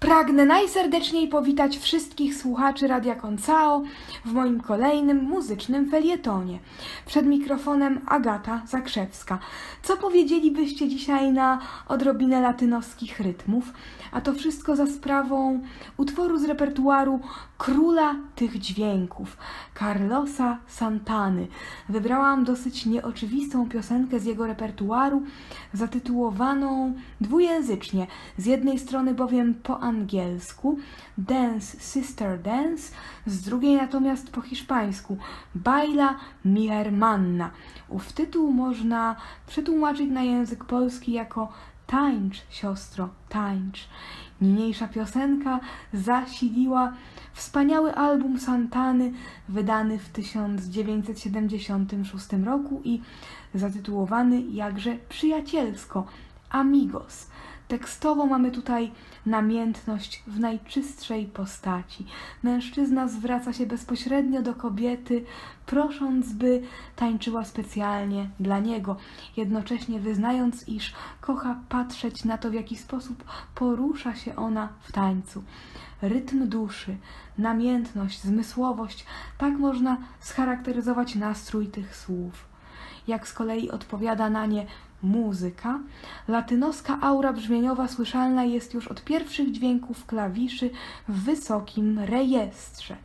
Pragnę najserdeczniej powitać wszystkich słuchaczy Radia Koncao w moim kolejnym muzycznym felietonie. Przed mikrofonem Agata Zakrzewska. Co powiedzielibyście dzisiaj na odrobinę latynoskich rytmów? A to wszystko za sprawą utworu z repertuaru króla tych dźwięków, Carlosa Santany. Wybrałam dosyć nieoczywistą piosenkę z jego repertuaru, zatytułowaną dwujęzycznie. Z jednej strony bowiem po angielsku Dance Sister Dance, z drugiej natomiast po hiszpańsku Baila mi hermana. Ów tytuł można przetłumaczyć na język polski jako Tańcz, siostro, tańcz. Niniejsza piosenka zasiliła wspaniały album Santany, wydany w 1976 roku i zatytułowany jakże przyjacielsko Amigos. Tekstowo mamy tutaj namiętność w najczystszej postaci. Mężczyzna zwraca się bezpośrednio do kobiety, prosząc, by tańczyła specjalnie dla niego, jednocześnie wyznając, iż kocha patrzeć na to, w jaki sposób porusza się ona w tańcu. Rytm duszy, namiętność, zmysłowość tak można scharakteryzować nastrój tych słów. Jak z kolei odpowiada na nie muzyka, latynoska aura brzmieniowa słyszalna jest już od pierwszych dźwięków klawiszy w wysokim rejestrze.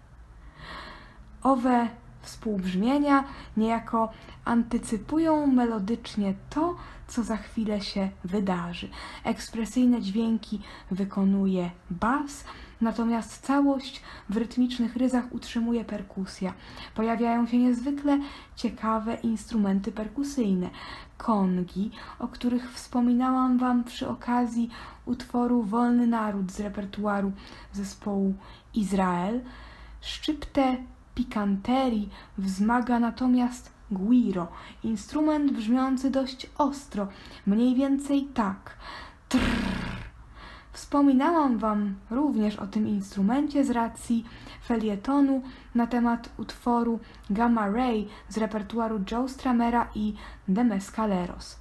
Owe współbrzmienia niejako antycypują melodycznie to, co za chwilę się wydarzy. Ekspresyjne dźwięki wykonuje bas, natomiast całość w rytmicznych ryzach utrzymuje perkusja. Pojawiają się niezwykle ciekawe instrumenty perkusyjne. Kongi, o których wspominałam Wam przy okazji utworu Wolny Naród z repertuaru zespołu Izrael. Szczyptę pikanterii wzmaga natomiast guiro, instrument brzmiący dość ostro, mniej więcej tak. Trrr. Wspominałam Wam również o tym instrumencie z racji felietonu na temat utworu Gamma Ray z repertuaru Joe Stramera i The Mescaleros.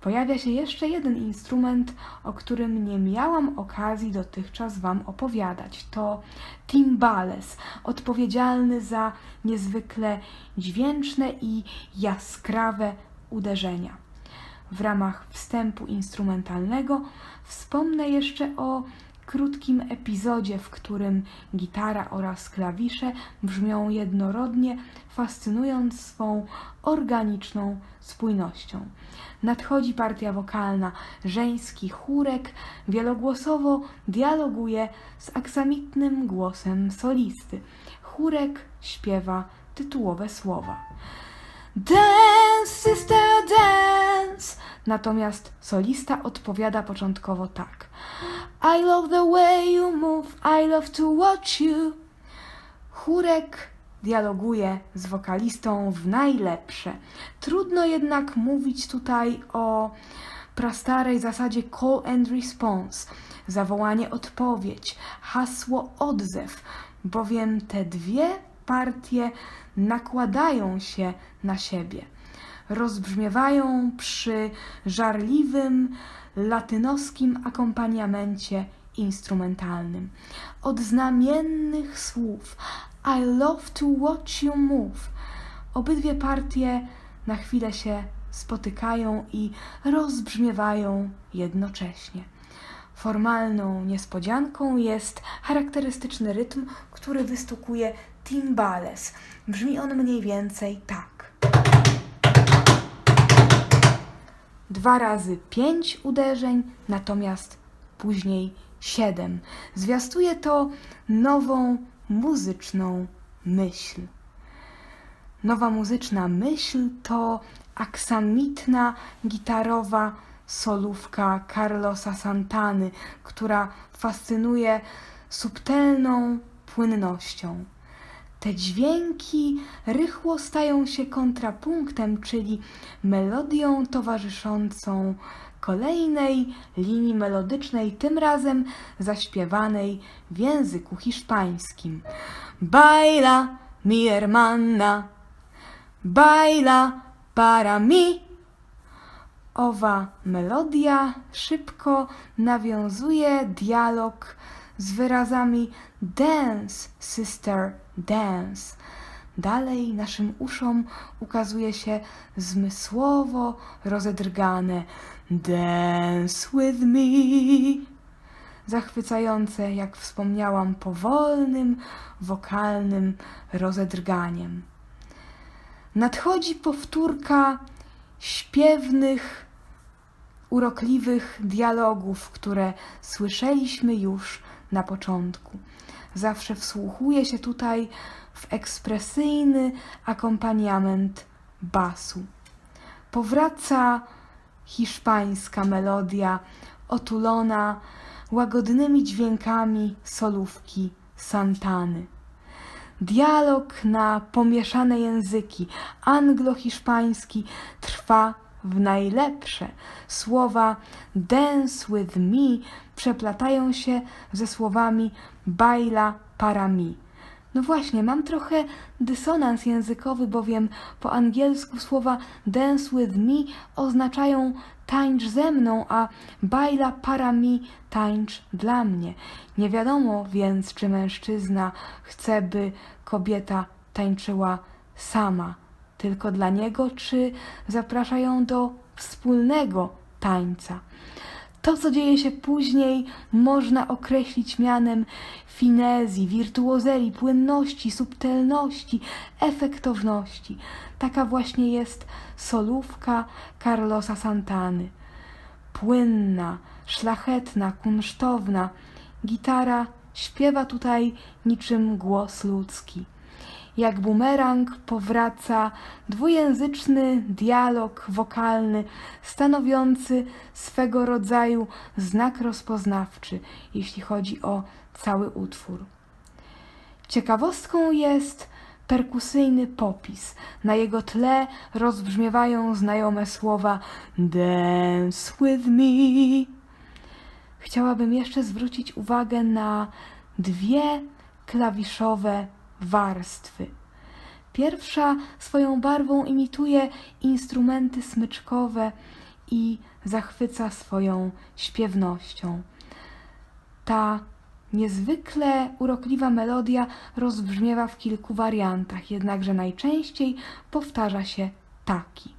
Pojawia się jeszcze jeden instrument, o którym nie miałam okazji dotychczas Wam opowiadać. To timbales, odpowiedzialny za niezwykle dźwięczne i jaskrawe uderzenia. W ramach wstępu instrumentalnego wspomnę jeszcze o krótkim epizodzie, w którym gitara oraz klawisze brzmią jednorodnie, fascynując swą organiczną spójnością. Nadchodzi partia wokalna, żeński chórek wielogłosowo dialoguje z aksamitnym głosem solisty. Chórek śpiewa tytułowe słowa. Dance, sister, dance. Natomiast solista odpowiada początkowo tak. I love the way you move, I love to watch you. Chórek dialoguje z wokalistą w najlepsze. Trudno jednak mówić tutaj o prastarej zasadzie call and response, zawołanie odpowiedź, hasło odzew, bowiem te dwie partie nakładają się na siebie. Rozbrzmiewają przy żarliwym, latynoskim akompaniamencie instrumentalnym. Od znamiennych słów I love to watch you move. Obydwie partie na chwilę się spotykają i rozbrzmiewają jednocześnie. Formalną niespodzianką jest charakterystyczny rytm, który wystukuje timbales. Brzmi on mniej więcej tak. Dwa razy pięć uderzeń, natomiast później siedem. Zwiastuje to nową muzyczną myśl. Nowa muzyczna myśl to aksamitna gitarowa solówka Carlosa Santany, która fascynuje subtelną płynnością. Te dźwięki rychło stają się kontrapunktem, czyli melodią towarzyszącą kolejnej linii melodycznej, tym razem zaśpiewanej w języku hiszpańskim. Baila mi hermana, baila para mí. Owa melodia szybko nawiązuje dialog z wyrazami dance, sister, dance. Dalej naszym uszom ukazuje się zmysłowo rozedrgane dance with me. Zachwycające, jak wspomniałam, powolnym, wokalnym rozedrganiem. Nadchodzi powtórka śpiewnych, urokliwych dialogów, które słyszeliśmy już na początku. Zawsze wsłuchuję się tutaj w ekspresyjny akompaniament basu. Powraca hiszpańska melodia otulona łagodnymi dźwiękami solówki Santany. Dialog na pomieszane języki anglo-hiszpański trwa w najlepsze. Słowa dance with me przeplatają się ze słowami baila para mi. No właśnie, mam trochę dysonans językowy, bowiem po angielsku słowa dance with me oznaczają tańcz ze mną, a baila para mi tańcz dla mnie. Nie wiadomo więc, czy mężczyzna chce, by kobieta tańczyła sama, tylko dla niego, czy zaprasza ją do wspólnego tańca. To, co dzieje się później, można określić mianem finezji, wirtuozerii, płynności, subtelności, efektowności. Taka właśnie jest solówka Carlosa Santany. Płynna, szlachetna, kunsztowna. Gitara śpiewa tutaj niczym głos ludzki. Jak bumerang powraca dwujęzyczny dialog wokalny, stanowiący swego rodzaju znak rozpoznawczy, jeśli chodzi o cały utwór. Ciekawostką jest perkusyjny popis. Na jego tle rozbrzmiewają znajome słowa Dance with me. Chciałabym jeszcze zwrócić uwagę na dwie klawiszowe warstwy. Pierwsza swoją barwą imituje instrumenty smyczkowe i zachwyca swoją śpiewnością. Ta niezwykle urokliwa melodia rozbrzmiewa w kilku wariantach, jednakże najczęściej powtarza się taki.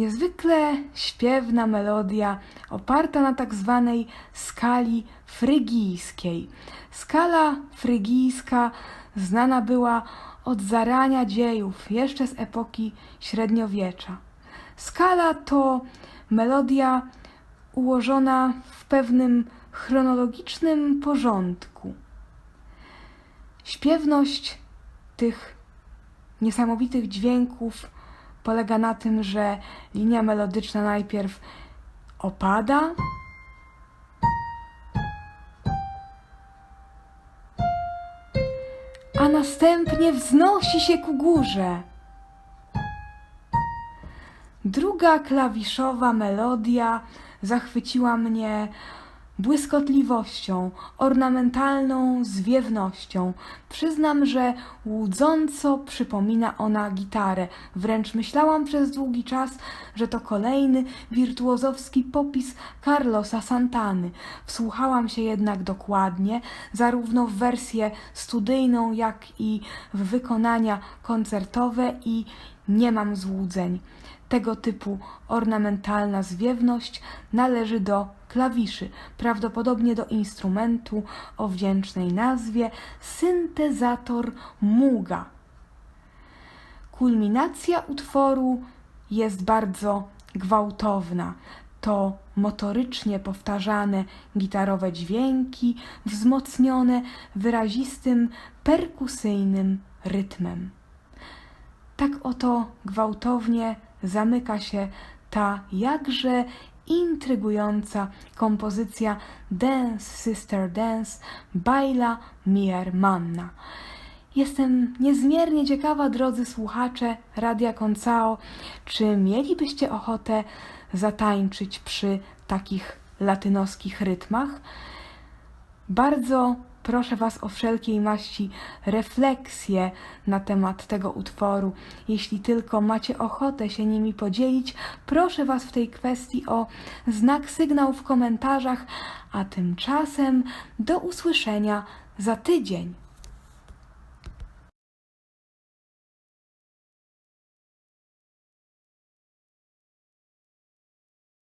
Niezwykle śpiewna melodia oparta na tak zwanej skali frygijskiej. Skala frygijska znana była od zarania dziejów, jeszcze z epoki średniowiecza. Skala to melodia ułożona w pewnym chronologicznym porządku. Śpiewność tych niesamowitych dźwięków polega na tym, że linia melodyczna najpierw opada, a następnie wznosi się ku górze. Druga klawiszowa melodia zachwyciła mnie błyskotliwością, ornamentalną zwiewnością. Przyznam, że łudząco przypomina ona gitarę. Wręcz myślałam przez długi czas, że to kolejny wirtuozowski popis Carlosa Santany. Wsłuchałam się jednak dokładnie, zarówno w wersję studyjną, jak i w wykonania koncertowe i nie mam złudzeń. Tego typu ornamentalna zwiewność należy do klawiszy, prawdopodobnie do instrumentu o wdzięcznej nazwie syntezator Muga. Kulminacja utworu jest bardzo gwałtowna. To motorycznie powtarzane gitarowe dźwięki, wzmocnione wyrazistym perkusyjnym rytmem. Tak oto gwałtownie zamyka się ta jakże intrygująca kompozycja Dance Sister Dance Baila Manna. Jestem niezmiernie ciekawa, drodzy słuchacze Radia Koncao, czy mielibyście ochotę zatańczyć przy takich latynoskich rytmach. Bardzo proszę Was o wszelkiej maści refleksje na temat tego utworu. Jeśli tylko macie ochotę się nimi podzielić, proszę Was w tej kwestii o znak, sygnał w komentarzach, a tymczasem do usłyszenia za tydzień.